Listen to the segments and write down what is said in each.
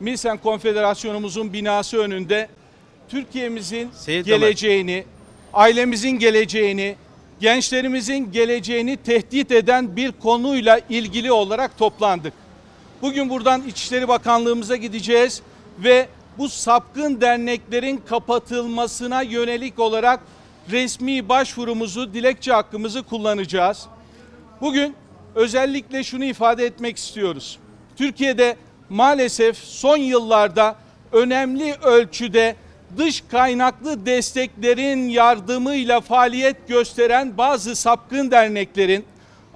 Milsen Konfederasyonumuzun binası önünde Türkiye'mizin Seyit geleceğini, ailemizin geleceğini, gençlerimizin geleceğini tehdit eden bir konuyla ilgili olarak toplandık. Bugün buradan İçişleri Bakanlığımıza gideceğiz ve bu sapkın derneklerin kapatılmasına yönelik olarak resmi başvurumuzu, dilekçe hakkımızı kullanacağız. Bugün özellikle şunu ifade etmek istiyoruz. Türkiye'de maalesef son yıllarda önemli ölçüde dış kaynaklı desteklerin yardımıyla faaliyet gösteren bazı sapkın derneklerin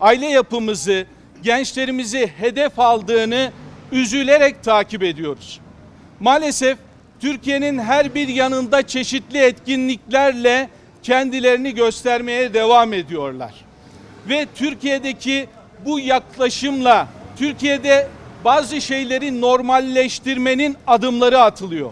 aile yapımızı, gençlerimizi hedef aldığını üzülerek takip ediyoruz. Maalesef Türkiye'nin her bir yanında çeşitli etkinliklerle kendilerini göstermeye devam ediyorlar ve Türkiye'deki bu yaklaşımla Türkiye'de bazı şeyleri normalleştirmenin adımları atılıyor.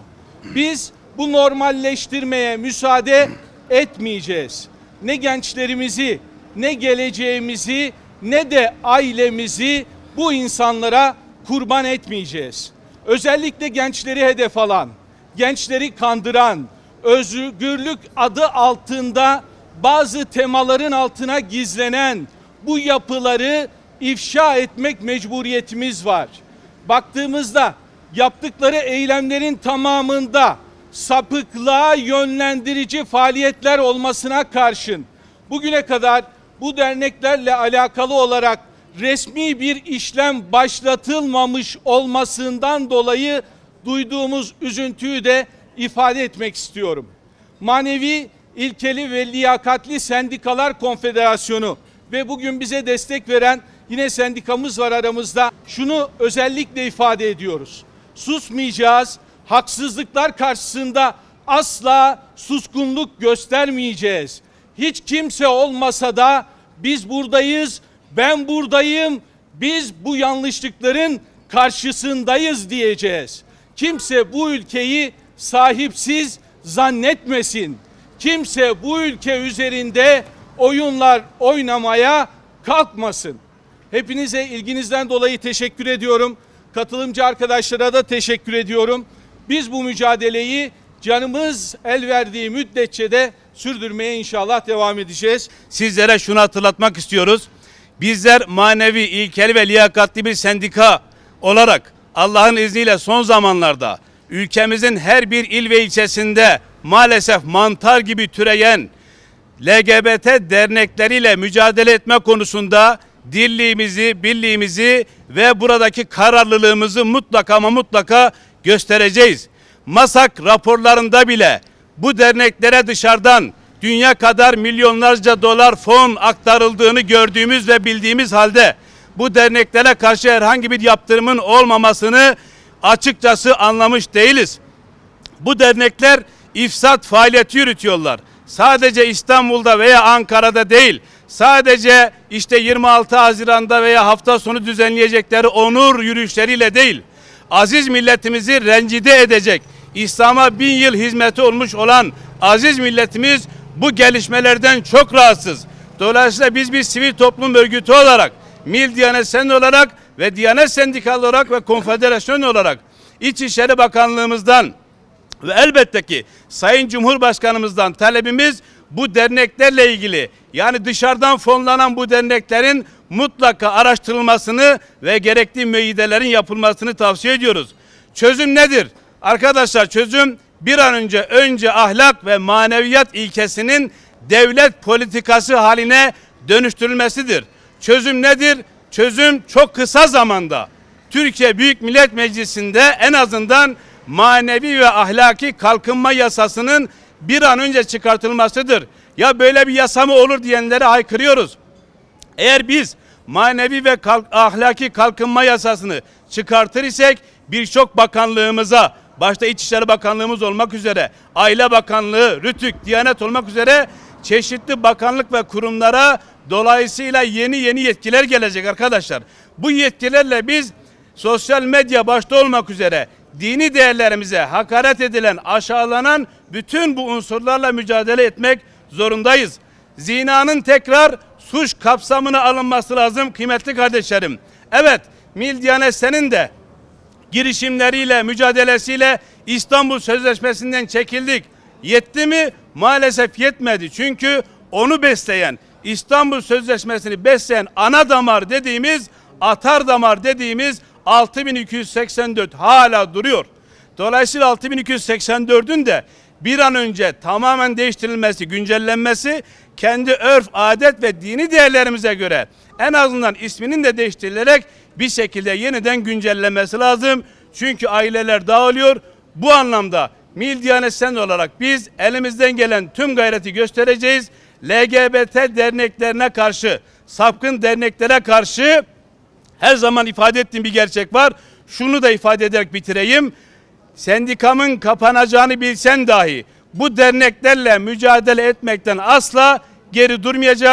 Biz bu normalleştirmeye müsaade etmeyeceğiz. Ne gençlerimizi, ne geleceğimizi, ne de ailemizi bu insanlara kurban etmeyeceğiz. Özellikle gençleri hedef alan, gençleri kandıran, özgürlük adı altında bazı temaların altına gizlenen bu yapıları ifşa etmek mecburiyetimiz var. Baktığımızda yaptıkları eylemlerin tamamında sapıklığa yönlendirici faaliyetler olmasına karşın bugüne kadar bu derneklerle alakalı olarak resmi bir işlem başlatılmamış olmasından dolayı duyduğumuz üzüntüyü de ifade etmek istiyorum. Manevi İlkeli ve Liyakatli Sendikalar Konfederasyonu ve bugün bize destek veren yine sendikamız var aramızda. Şunu özellikle ifade ediyoruz. Susmayacağız. Haksızlıklar karşısında asla suskunluk göstermeyeceğiz. Hiç kimse olmasa da biz buradayız. Ben buradayım. Biz bu yanlışlıkların karşısındayız diyeceğiz. Kimse bu ülkeyi sahipsiz zannetmesin. Kimse bu ülke üzerinde oyunlar oynamaya kalkmasın. Hepinize ilginizden dolayı teşekkür ediyorum. Katılımcı arkadaşlara da teşekkür ediyorum. Biz bu mücadeleyi canımız el verdiği müddetçe de sürdürmeye inşallah devam edeceğiz. Sizlere şunu hatırlatmak istiyoruz. Bizler manevi, ilkeli ve liyakatli bir sendika olarak Allah'ın izniyle son zamanlarda ülkemizin her bir il ve ilçesinde maalesef mantar gibi türeyen LGBT dernekleriyle mücadele etme konusunda dirliğimizi, birliğimizi ve buradaki kararlılığımızı mutlaka ama mutlaka göstereceğiz. MASAK raporlarında bile bu derneklere dışarıdan dünya kadar milyonlarca dolar fon aktarıldığını gördüğümüz ve bildiğimiz halde bu derneklere karşı herhangi bir yaptırımın olmamasını açıkçası anlamış değiliz. Bu dernekler ifsat faaliyeti yürütüyorlar. Sadece İstanbul'da veya Ankara'da değil, sadece işte 26 Haziran'da veya hafta sonu düzenleyecekleri onur yürüyüşleriyle değil, aziz milletimizi rencide edecek, İslam'a bin yıl hizmeti olmuş olan aziz milletimiz bu gelişmelerden çok rahatsız. Dolayısıyla biz bir sivil toplum örgütü olarak, Mil Diyanet Sen olarak ve Diyanet Sendikalı olarak ve Konfederasyon olarak İçişleri Bakanlığımızdan ve elbette ki Sayın Cumhurbaşkanımızdan talebimiz bu derneklerle ilgili yani dışarıdan fonlanan bu derneklerin mutlaka araştırılmasını ve gerekli müeyyidelerin yapılmasını tavsiye ediyoruz. Çözüm nedir? Arkadaşlar çözüm bir an önce önce ahlak ve maneviyat ilkesinin devlet politikası haline dönüştürülmesidir. Çözüm nedir? Çözüm çok kısa zamanda Türkiye Büyük Millet Meclisi'nde en azından manevi ve ahlaki kalkınma yasasının bir an önce çıkartılmasıdır. Ya böyle bir yasa mı olur diyenlere haykırıyoruz. Eğer biz manevi ve kalk, ahlaki kalkınma yasasını çıkartır isek birçok bakanlığımıza başta İçişleri Bakanlığımız olmak üzere Aile Bakanlığı, RÜTÜK, Diyanet olmak üzere çeşitli bakanlık ve kurumlara dolayısıyla yeni yeni yetkiler gelecek arkadaşlar. Bu yetkilerle biz sosyal medya başta olmak üzere dini değerlerimize hakaret edilen, aşağılanan bütün bu unsurlarla mücadele etmek zorundayız. Zinanın tekrar suç kapsamına alınması lazım kıymetli kardeşlerim. Evet, Mil senin de girişimleriyle, mücadelesiyle İstanbul Sözleşmesi'nden çekildik. Yetti mi? Maalesef yetmedi. Çünkü onu besleyen, İstanbul Sözleşmesi'ni besleyen ana damar dediğimiz, atar damar dediğimiz 6284 hala duruyor. Dolayısıyla 6284'ün de bir an önce tamamen değiştirilmesi, güncellenmesi, kendi örf, adet ve dini değerlerimize göre en azından isminin de değiştirilerek bir şekilde yeniden güncellenmesi lazım. Çünkü aileler dağılıyor. Bu anlamda Mil Diyanet Sen olarak biz elimizden gelen tüm gayreti göstereceğiz. LGBT derneklerine karşı, sapkın derneklere karşı her zaman ifade ettiğim bir gerçek var. Şunu da ifade ederek bitireyim. Sendikamın kapanacağını bilsen dahi bu derneklerle mücadele etmekten asla geri durmayacak.